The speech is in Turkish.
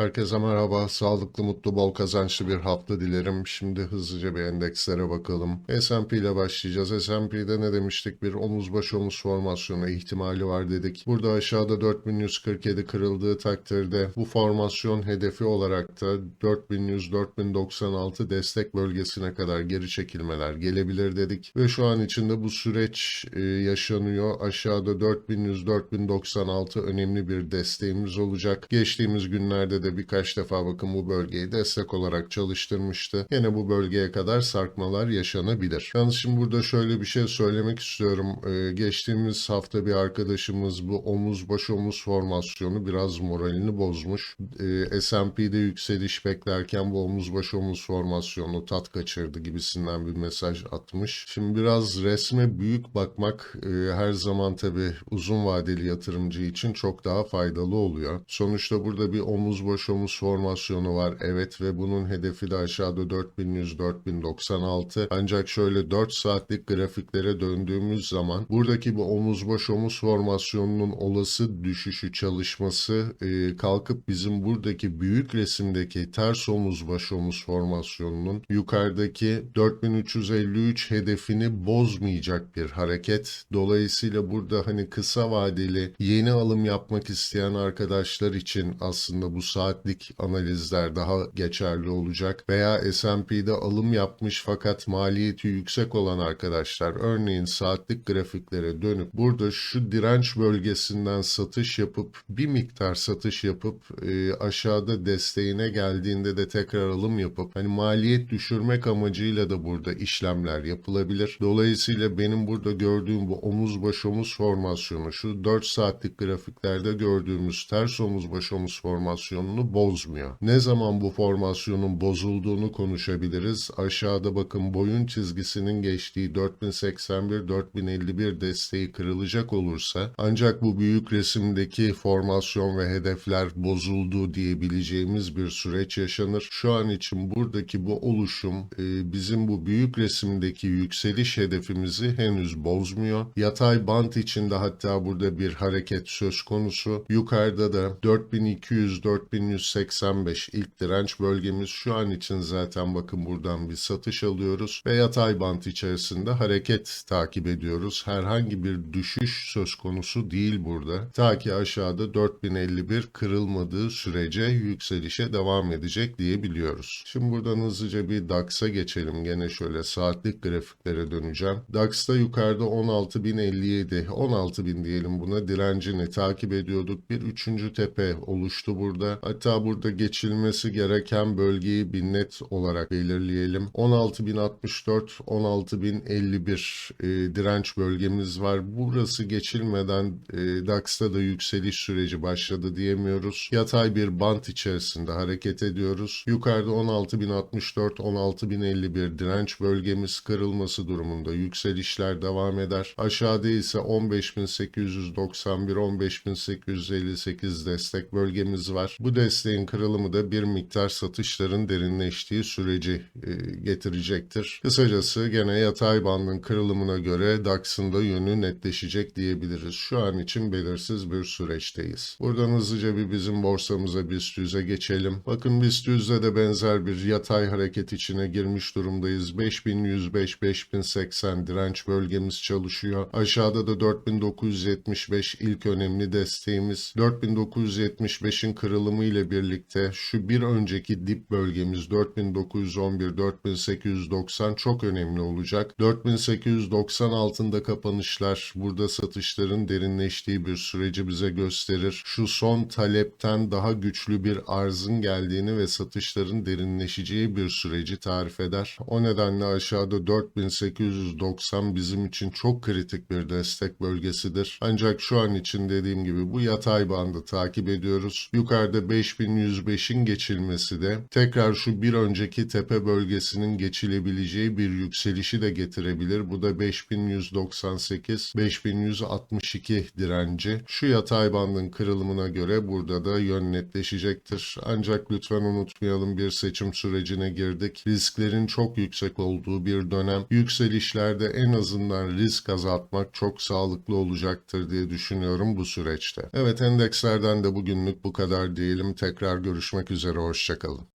Herkese merhaba, sağlıklı, mutlu, bol kazançlı bir hafta dilerim. Şimdi hızlıca bir endekslere bakalım. S&P ile başlayacağız. S&P'de ne demiştik? Bir omuz baş omuz formasyonu ihtimali var dedik. Burada aşağıda 4147 kırıldığı takdirde bu formasyon hedefi olarak da 4100-4096 destek bölgesine kadar geri çekilmeler gelebilir dedik. Ve şu an içinde bu süreç e, yaşanıyor. Aşağıda 4100-4096 önemli bir desteğimiz olacak. Geçtiğimiz günlerde de birkaç defa bakın bu bölgeyi destek olarak çalıştırmıştı. Yine bu bölgeye kadar sarkmalar yaşanabilir. Yalnız şimdi burada şöyle bir şey söylemek istiyorum. Ee, geçtiğimiz hafta bir arkadaşımız bu omuz baş omuz formasyonu biraz moralini bozmuş. Ee, S&P'de yükseliş beklerken bu omuz baş omuz formasyonu tat kaçırdı gibisinden bir mesaj atmış. Şimdi biraz resme büyük bakmak e, her zaman tabii uzun vadeli yatırımcı için çok daha faydalı oluyor. Sonuçta burada bir omuz baş omuz formasyonu var. Evet ve bunun hedefi de aşağıda 4100-4096. Ancak şöyle 4 saatlik grafiklere döndüğümüz zaman buradaki bu omuz baş omuz formasyonunun olası düşüşü çalışması e, kalkıp bizim buradaki büyük resimdeki ters omuz baş omuz formasyonunun yukarıdaki 4353 hedefini bozmayacak bir hareket. Dolayısıyla burada hani kısa vadeli yeni alım yapmak isteyen arkadaşlar için aslında bu saatlik analizler daha geçerli olacak veya S&P'de alım yapmış fakat maliyeti yüksek olan arkadaşlar örneğin saatlik grafiklere dönüp burada şu direnç bölgesinden satış yapıp bir miktar satış yapıp e, aşağıda desteğine geldiğinde de tekrar alım yapıp hani maliyet düşürmek amacıyla da burada işlemler yapılabilir. Dolayısıyla benim burada gördüğüm bu omuz baş omuz formasyonu şu 4 saatlik grafiklerde gördüğümüz ters omuz baş omuz formasyonunu bozmuyor. Ne zaman bu formasyonun bozulduğunu konuşabiliriz. Aşağıda bakın boyun çizgisinin geçtiği 4081-4051 desteği kırılacak olursa ancak bu büyük resimdeki formasyon ve hedefler bozuldu diyebileceğimiz bir süreç yaşanır. Şu an için buradaki bu oluşum e, bizim bu büyük resimdeki yükseliş hedefimizi henüz bozmuyor. Yatay bant içinde hatta burada bir hareket söz konusu. Yukarıda da 4200-4185 ilk direnç bölgemiz şu an için zaten bakın buradan bir satış alıyoruz ve yatay bant içerisinde hareket takip ediyoruz. Herhangi bir düşüş söz konusu değil burada. Ta ki aşağıda 4051 kırılmadığı sürece yükselişe devam edecek diyebiliyoruz. Şimdi buradan hızlıca bir DAX'a geçelim. Gene şöyle saatlik grafiklere döneceğim. DAX'ta yukarıda 16.057, 16.000 diyelim buna direncini takip ediyorduk. Bir üçüncü tepe oluştu burada. Hatta burada geçilmesi gereken bölgeyi bir net olarak belirleyelim. 16.064, 16.051 e, direnç bölgemiz var. Burası geçilmeden e, DAX'ta da yükseliş süreci başladı diyemiyoruz. Yatay bir bant içerisinde hareket ediyoruz. Yukarıda 16.064, 16.051 direnç bölgemiz kırılması durumunda yükselişler devam eder. Aşağıda ise 15.891, 15.858 destek bölgemiz var. Bu desteğin kırılımı da bir miktar satışların derinleştiği süreci e, getirecektir. Kısacası gene yatay bandın kırılımına göre DAX'ın da yönü netleşecek diyebiliriz. Şu an için belirsiz bir süreçteyiz. Buradan hızlıca bir bizim borsamıza BIST 100'e geçelim. Bakın BIST 100'de de benzer bir yatay hareket içine girmiş durumdayız. 5105-5080 direnç bölgemiz çalışıyor. Aşağıda da 4975 ilk önemli desteğimiz. 4975'in kırılımı ile birlikte şu bir önceki dip bölgemiz 4911-4890 çok önemli olacak. 4890 altında kapanışlar burada satışların derinleştiği bir süreci bize gösterir. Şu son talepten daha güçlü bir arzın geldiğini ve satışların derinleşeceği bir süreci tarif eder. O nedenle aşağıda 4890 bizim için çok kritik bir destek bölgesidir. Ancak şu an için dediğim gibi bu yatay bandı takip ediyoruz. Yukarıda 5105'in geçilmesi de tekrar şu bir önceki tepe bölgesinin geçilebileceği bir yükselişi de getirebilir. Bu da 5198, 5162 direnci. Şu yatay bandın kırılımına göre burada da yön netleşecektir. Ancak lütfen unutmayalım bir seçim sürecine girdik. Risklerin çok yüksek olduğu bir dönem. Yükselişlerde en azından risk azaltmak çok sağlıklı olacaktır diye düşünüyorum bu süreçte. Evet endekslerden de bugünlük bu kadar diyelim. Diyelim. Tekrar görüşmek üzere. Hoşçakalın.